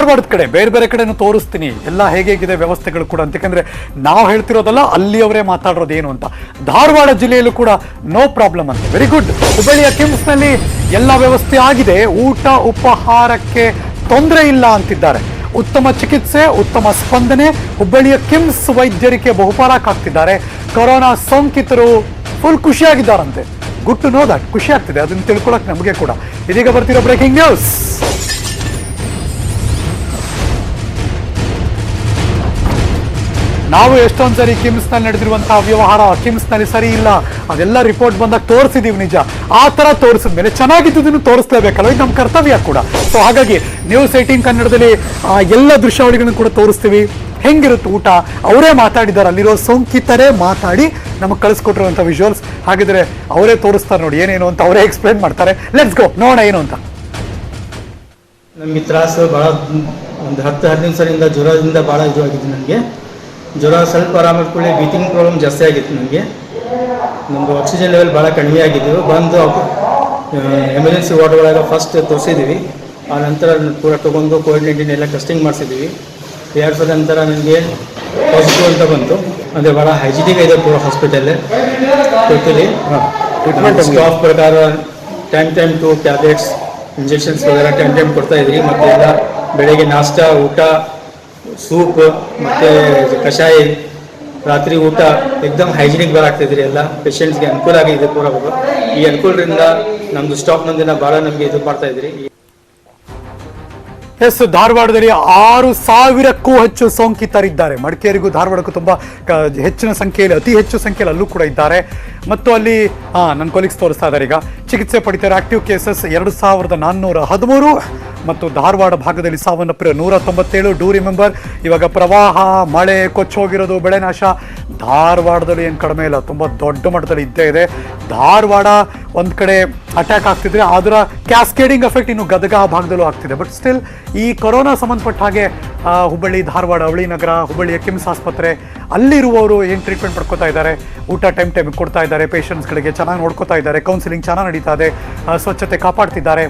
ಧಾರವಾಡದ ಕಡೆ, ಬೇರೆ ಬೇರೆ ಕಡೆನೂ ತೋರಿಸ್ತೀನಿ. ಎಲ್ಲ ಹೇಗೇಗಿದೆ ವ್ಯವಸ್ಥೆಗಳು ಕೂಡ ಅಂತ. ಯಾಕಂದ್ರೆ ನಾವು ಹೇಳ್ತಿರೋದಲ್ಲ, ಅಲ್ಲಿಯವರೇ ಮಾತಾಡೋದು ಏನು ಅಂತ. ಧಾರವಾಡ ಜಿಲ್ಲೆಯಲ್ಲೂ ಕೂಡ ನೋ ಪ್ರಾಬ್ಲಮ್ ಅಂತ. ವೆರಿ ಗುಡ್ ಹುಬ್ಬಳ್ಳಿಯ ಕಿಮ್ಸ್ನಲ್ಲಿ ಎಲ್ಲ ವ್ಯವಸ್ಥೆ ಆಗಿದೆ. ಊಟ, ಉಪಹಾರಕ್ಕೆ ತೊಂದರೆ ಇಲ್ಲ ಅಂತಿದ್ದಾರೆ. ಉತ್ತಮ ಚಿಕಿತ್ಸೆ, ಉತ್ತಮ ಸ್ಪಂದನೆ. ಹುಬ್ಬಳ್ಳಿಯ ಕಿಮ್ಸ್ ವೈದ್ಯರಿಗೆ ಬಹುಪಾಲಕ್ಕಾಗ್ತಿದ್ದಾರೆ. ಕೊರೋನಾ ಸೋಂಕಿತರು ಫುಲ್ ಖುಷಿಯಾಗಿದ್ದಾರಂತೆ. ಗುಟ್ಟು ನೋ ದಟ್ ಖುಷಿ ಆಗ್ತಿದೆ. ಅದನ್ನು ತಿಳ್ಕೊಳಕ್ ನಮಗೆ ಕೂಡ. ಇದೀಗ ಬರ್ತಿರೋ ಬ್ರೇಕಿಂಗ್ ನ್ಯೂಸ್ ನಾವು ಎಷ್ಟೊಂದು ಸರಿ ಕಿಮ್ಸ್ನಲ್ಲಿ ನಡೆದಿರುವಂತಹ ವ್ಯವಹಾರ ಕಿಮ್ಸ್ನಲ್ಲಿ ಸರಿ ಇಲ್ಲ. ಅದೆಲ್ಲ ರಿಪೋರ್ಟ್ ಬಂದಾಗ ತೋರಿಸಿದೀವಿ ನಿಜ. ಆ ತರ ತೋರಿಸಿದ್ಮೇಲೆ ಚೆನ್ನಾಗಿದ್ದುದನ್ನು ತೋರಿಸ್ಲೇಬೇಕಲ್ಲ ಇದು ನಮ್ಮ ಕರ್ತವ್ಯ ಕೂಡ. ಸೊ ಹಾಗಾಗಿ ನ್ಯೂಸ್ ಏಟೀನ್ ಕನ್ನಡದಲ್ಲಿ ಎಲ್ಲ ದೃಶ್ಯಾವಳಿಗಳನ್ನು ಕೂಡ ತೋರಿಸ್ತೀವಿ. ಹೆಂಗಿರುತ್ತೆ ಊಟ? ಅವರೇ ಮಾತಾಡಿದ್ದಾರೆ. ಅಲ್ಲಿರೋ ಸೋಂಕಿತರೇ ಮಾತಾಡಿ ನಮಗೆ ಕಳಿಸ್ಕೊಟ್ಟಿರುವಂಥ ವಿಜುವಲ್ಸ್ ಹಾಗಿದ್ರೆ ಅವರೇ ತೋರಿಸ್ತಾರೆ ನೋಡಿ, ಏನೇನು ಅಂತ ಅವರೇ ಎಕ್ಸ್ಪ್ಲೇನ್ ಮಾಡ್ತಾರೆ. ಲೆಟ್ಸ್ ಗೋ ನೋಡೋಣ ಏನು ಅಂತ. ನಮಗೆ ತ್ರಾಸು ಭಾಳ ಒಂದು ಹತ್ತು ಹದಿನೈದು ಸರಿಯಿಂದ ಜ್ವರದಿಂದ ಭಾಳ ಇದು ಆಗಿದೆ ನನಗೆ. ಜ್ವರ ಸ್ವಲ್ಪ ಆರಾಮಾದ್ಕೊಳ್ಳಿ ಬ್ರೀತಿಂಗ್ ಪ್ರಾಬ್ಲಮ್ ಜಾಸ್ತಿ ಆಗಿತ್ತು ನನಗೆ ನಮ್ಮದು ಆಕ್ಸಿಜನ್ ಲೆವೆಲ್ ಭಾಳ ಕಡಿಮೆ ಆಗಿದ್ದೆವು ಬಂದು ಎಮರ್ಜೆನ್ಸಿ ವಾರ್ಡ್ ಒಳಗೆ ಫಸ್ಟ್ ತೋರಿಸಿದ್ವಿ. ಆ ನಂತರ ಪೂರ ತೊಗೊಂಡು ಕೋವಿಡ್ ನೈನ್ಟೀನ್ ಎಲ್ಲ ಟೆಸ್ಟಿಂಗ್ ಮಾಡಿಸಿದ್ದೀವಿ ಎರಡು ನಂತರ ನನಗೆ ಪಾಸಿಟಿವ್ ಅಂತ ಬಂತು. ಅಂದರೆ ಭಾಳ ಹೈಜಿನಿಕ್ ಇದೆ ಪೂರ ಹಾಸ್ಪಿಟಲ್ ಟೋಟಲಿ ಸ್ಟಾಫ್ ಪ್ರಕಾರ time time to tablets injections ವಗೇರ time time ಕೊಡ್ತಾ ಇದ್ರಿ ಮತ್ತೆ ಎಲ್ಲ ಬೆಳಗ್ಗೆ ನಾಷ್ಟ ಊಟ ಸೂಪ್, ಮತ್ತೆ ಕಷಾಯ, ರಾತ್ರಿ ಊಟ, ಎಕ್ದಮ್ ಹೈಜಿನಿಕ್ ಬರಾಗ್ತಿದ್ರಿ ಎಲ್ಲ ಪೇಷಂಟ್ಸ್ಗೆ ಅನುಕೂಲ ಆಗಿದೆ ಪೂರ ಈ ಅನುಕೂಲದಿಂದ ನಮ್ದು ಸ್ಟಾಫ್ ನಂದಿನ ಬಹಳ ನಮಗೆ ಇದು ಮಾಡ್ತಾ ಇದ್ರಿ. ಎಸ್ ಧಾರವಾಡದಲ್ಲಿ ಆರು ಸಾವಿರಕ್ಕೂ ಹೆಚ್ಚು ಸೋಂಕಿತರಿದ್ದಾರೆ. ಮಡಿಕೇರಿಗೂ ಧಾರವಾಡಕ್ಕೂ ತುಂಬ ಹೆಚ್ಚಿನ ಸಂಖ್ಯೆಯಲ್ಲಿ, ಅತಿ ಹೆಚ್ಚು ಸಂಖ್ಯೆಯಲ್ಲಿ ಅಲ್ಲೂ ಕೂಡ ಇದ್ದಾರೆ. ಮತ್ತು ಅಲ್ಲಿ, ಹಾಂ ನನ್ನ ಕೊಲೀಗ್ಸ್ ತೋರಿಸ್ತಾ ಇದ್ದಾರೆ ಈಗ. ಚಿಕಿತ್ಸೆ ಪಡಿತಾರೆ ಆಕ್ಟಿವ್ ಕೇಸಸ್ ಎರಡು ಸಾವಿರದ ನಾನ್ನೂರ ಹದಿಮೂರು ಮತ್ತು ಧಾರವಾಡ ಭಾಗದಲ್ಲಿ ಸಾವನ್ನಪ್ಪಿರೋ ನೂರ ತೊಂಬತ್ತೇಳು. ಡೂ ರಿಮೆಂಬರ್ ಇವಾಗ ಪ್ರವಾಹ, ಮಳೆ, ಕೊಚ್ಚೋಗಿರೋದು, ಬೆಳೆ ನಾಶ. ಧಾರವಾಡದಲ್ಲಿ ಏನು ಕಡಿಮೆ ಇಲ್ಲ, ತುಂಬ ದೊಡ್ಡ ಮಟ್ಟದಲ್ಲಿ ಇದ್ದೇ ಇದೆ. ಧಾರವಾಡ ಒಂದು ಕಡೆ ಅಟ್ಯಾಕ್ ಆಗ್ತಿದ್ರೆ ಅದರ ಕ್ಯಾಸ್ಕೇಡಿಂಗ್ ಎಫೆಕ್ಟ್ ಇನ್ನು ಗದಗ ಆ ಭಾಗದಲ್ಲೂ ಆಗ್ತಿದೆ. ಬಟ್ ಸ್ಟಿಲ್ ಈ ಕೊರೋನಾ ಸಂಬಂಧಪಟ್ಟ ಹಾಗೆ ಹುಬ್ಬಳ್ಳಿ, ಧಾರವಾಡ ಅವಳಿ ನಗರ ಹುಬ್ಬಳ್ಳಿಯ ಕಿಮ್ಸ್ ಆಸ್ಪತ್ರೆ ಅಲ್ಲಿರುವವರು ಏನು ಟ್ರೀಟ್ಮೆಂಟ್ ಪಡ್ಕೋತಾ ಇದ್ದಾರೆ? ಊಟ ಟೈಮ್ ಟೈಮ್ ಕೊಡ್ತಾ ಇದ್ದಾರೆ ಪೇಷಂಟ್ಸ್ಗಳಿಗೆ ಚೆನ್ನಾಗಿ ನೋಡ್ಕೋತಾ ಇದ್ದಾರೆ ಕೌನ್ಸಿಲಿಂಗ್ ಚೆನ್ನಾಗಿ ನಡೀತಾ ಇದೆ ಸ್ವಚ್ಛತೆ ಕಾಪಾಡ್ತಿದ್ದಾರೆ.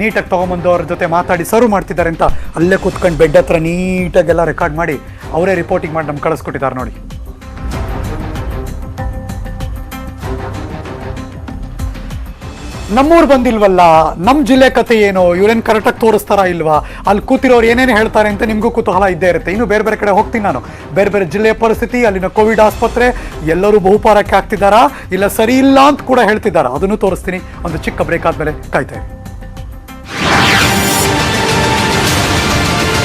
ನೀಟಾಗಿ ತೊಗೊಂಬಂದು ಅವ್ರ ಜೊತೆ ಮಾತಾಡಿ ಸರ್ವ್ ಮಾಡ್ತಿದ್ದಾರೆ ಅಂತ ಅಲ್ಲೇ ಕೂತ್ಕೊಂಡು ಬೆಡ್ ಹತ್ರ ನೀಟಾಗೆಲ್ಲ ರೆಕಾರ್ಡ್ ಮಾಡಿ ಅವರೇ ರಿಪೋರ್ಟಿಂಗ್ ಮಾಡಿ ನಮ್ಗೆ ಕಳಿಸ್ಕೊಟ್ಟಿದ್ದಾರೆ ನೋಡಿ. ನಮ್ಮೂರು ಬಂದಿಲ್ವಲ್ಲ? ನಮ್ಮ ಜಿಲ್ಲೆ ಕತೆ ಏನು? ಇವ್ರೇನು ಕರೆಕ್ಟಾಗಿ ತೋರಿಸ್ತಾರಾ ಇಲ್ವಾ? ಅಲ್ಲಿ ಕೂತಿರೋರು ಏನೇನು ಹೇಳ್ತಾರೆ ಅಂತ ನಿಮಗೂ ಕುತೂಹಲ ಇದ್ದೇ ಇರುತ್ತೆ. ಇನ್ನು ಬೇರೆ ಬೇರೆ ಕಡೆ ಹೋಗ್ತೀನಿ ನಾನು. ಬೇರೆ ಬೇರೆ ಜಿಲ್ಲೆಯ ಪರಿಸ್ಥಿತಿ, ಅಲ್ಲಿನ ಕೋವಿಡ್ ಆಸ್ಪತ್ರೆ, ಎಲ್ಲರೂ ಬಹುಪಾರಕ್ಕೆ ಆಗ್ತಿದ್ದಾರಾ? ಇಲ್ಲ ಸರಿ ಇಲ್ಲ ಅಂತ ಕೂಡ ಹೇಳ್ತಿದ್ದಾರಾ? ಅದನ್ನು ತೋರಿಸ್ತೀನಿ. ಒಂದು ಚಿಕ್ಕ ಬ್ರೇಕ್ ಆದಮೇಲೆ ಕಾಯ್ತಾ ಇರಿ.